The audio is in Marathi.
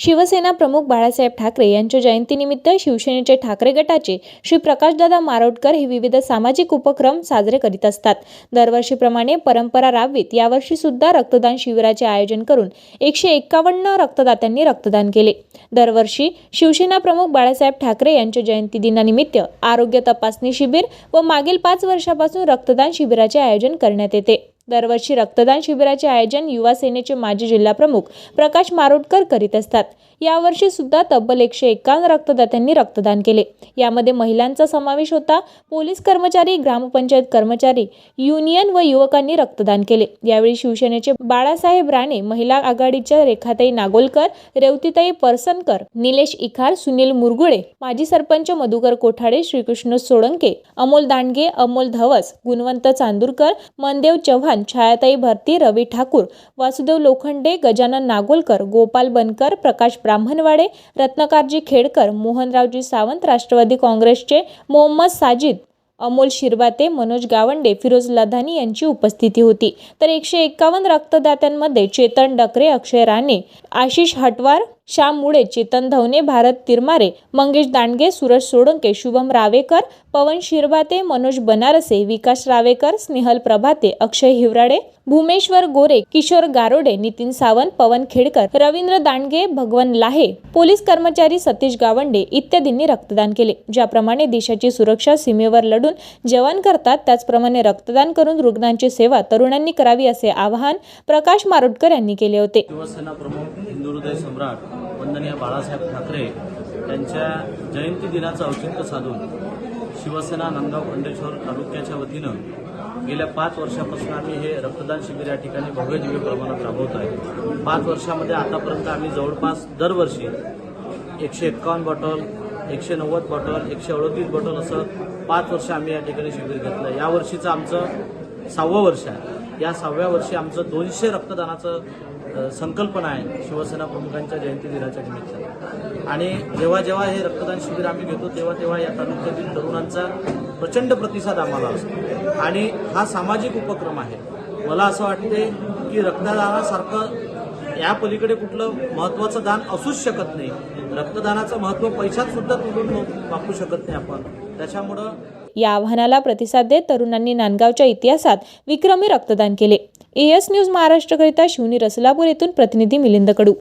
शिवसेना प्रमुख बाळासाहेब ठाकरे यांच्या जयंतीनिमित्त शिवसेनेचे ठाकरे गटाचे श्री प्रकाशदादा मारोटकर हे विविध सामाजिक उपक्रम साजरे करीत असतात. दरवर्षीप्रमाणे परंपरा राबवीत यावर्षी सुद्धा रक्तदान शिबिराचे आयोजन करून एकशे एक्कावन्न रक्तदात्यांनी रक्तदान केले. दरवर्षी शिवसेना प्रमुख बाळासाहेब ठाकरे यांच्या जयंती दिनानिमित्त आरोग्य तपासणी शिबिर व मागील पाच वर्षापासून रक्तदान शिबिराचे आयोजन करण्यात येते. दरवर्षी रक्तदान शिबिराचे आयोजन युवा सेनेचे माजी जिल्हाप्रमुख प्रकाश मारोटकर करीत असतात. यावर्षी सुद्धा तब्बल एकशे एकावन्न रक्तदात्यांनी रक्तदान केले. यामध्ये महिलांचा समावेश होता. पोलीस कर्मचारी ग्रामपंचायत कर्मचारी युनियन व युवकांनी रक्तदान केले. यावेळी शिवसेनेचे बाळासाहेब राणे महिला आघाडीच्या रेखाताई नागोलकर रेवतीताई परसनकर निलेश इखार सुनील मुरगुळे माजी सरपंच मधुकर कोठाडे श्रीकृष्ण सोळंके अमोल दांडगे अमोल धवस गुणवंत चांदूरकर मनदेव चव्हाण छायाताई भरती. रवी ठाकूर वासुदेव लोखंडे गजानन नागोलकर गोपाल बनकर प्रकाश ब्राह्मणवाडे रत्नकारजी खेडकर मोहनरावजी सावंत राष्ट्रवादी काँग्रेसचे मोहम्मद साजिद अमोल शिरबाते मनोज गावंडे फिरोज लधानी यांची उपस्थिती होती. तर एकशे एक्कावन्न रक्तदात्यांमध्ये चेतन डकरे अक्षय राणे आशिष हटवार श्याम मुळे चेतन धवने भारत तिरमारे मंगेश दांडगे सुरज सोडंके शुभम रावेकर पवन शिरभाते मनोज बनारसे विकास रावेकर स्नेहल प्रभाते अक्षय हिवराडे भूमेश्वर गोरे किशोर गारोडे नितीन सावंत पवन खेडकर रवींद्र दांडगे भगवन लाहे पोलीस कर्मचारी सतीश गावंडे इत्यादींनी रक्तदान केले. ज्याप्रमाणे देशाची सुरक्षा सीमेवर लढून जवान करतात त्याचप्रमाणे रक्तदान करून रुग्णांची सेवा तरुणांनी करावी असे आवाहन प्रकाश मारुटकर यांनी केले होते. शिवसेना प्रमुख हिंदुहृदय सम्राट वंदनीय बाळासाहेब ठाकरे यांच्या जयंती दिनाचं औचित्य साधून शिवसेना नांदगाव खंडेश्वर तालुक्याच्या वतीनं गेल्या पाच वर्षापासून आम्ही हे रक्तदान शिबिर या ठिकाणी भव्य दिव्य प्रमाणात राबवत आहे. पाच वर्षामध्ये आतापर्यंत आम्ही जवळपास दरवर्षी एकशे एक्कावन्न बॉटल एकशे नव्वद बॉटल एकशे अडतीस बॉटल असं पाच वर्ष आम्ही या ठिकाणी शिबिर घेतलं यावर्षीचं आमचं सहावं वर्ष आहे. या सहाव्या वर्षी आमचं दोनशे रक्तदानाचं संकल्पना आहे शिवसेना प्रमुखांच्या जयंती दिनाच्या निमित्तानं. आणि जेव्हा जेव्हा हे रक्तदान शिबिर आम्ही घेतो तेव्हा तेव्हा या तालुक्यातील तरुणांचा प्रचंड प्रतिसाद आम्हाला असतो. आणि हा सामाजिक उपक्रम आहे. मला असं वाटते की रक्तदानासारखं या पलीकडे कुठलं महत्वाचं दान असूच शकत नाही. रक्तदानाचं महत्त्व पैशात सुद्धा तुलून वापरू शकत नाही आपण. त्याच्यामुळं या आव्हानाला प्रतिसाद देत तरुणांनी नांदगावच्या इतिहासात विक्रमी रक्तदान केले. एस न्यूज महाराष्ट्रकरिता शिवनी रसलापूर येथून प्रतिनिधी मिलिंद कडू.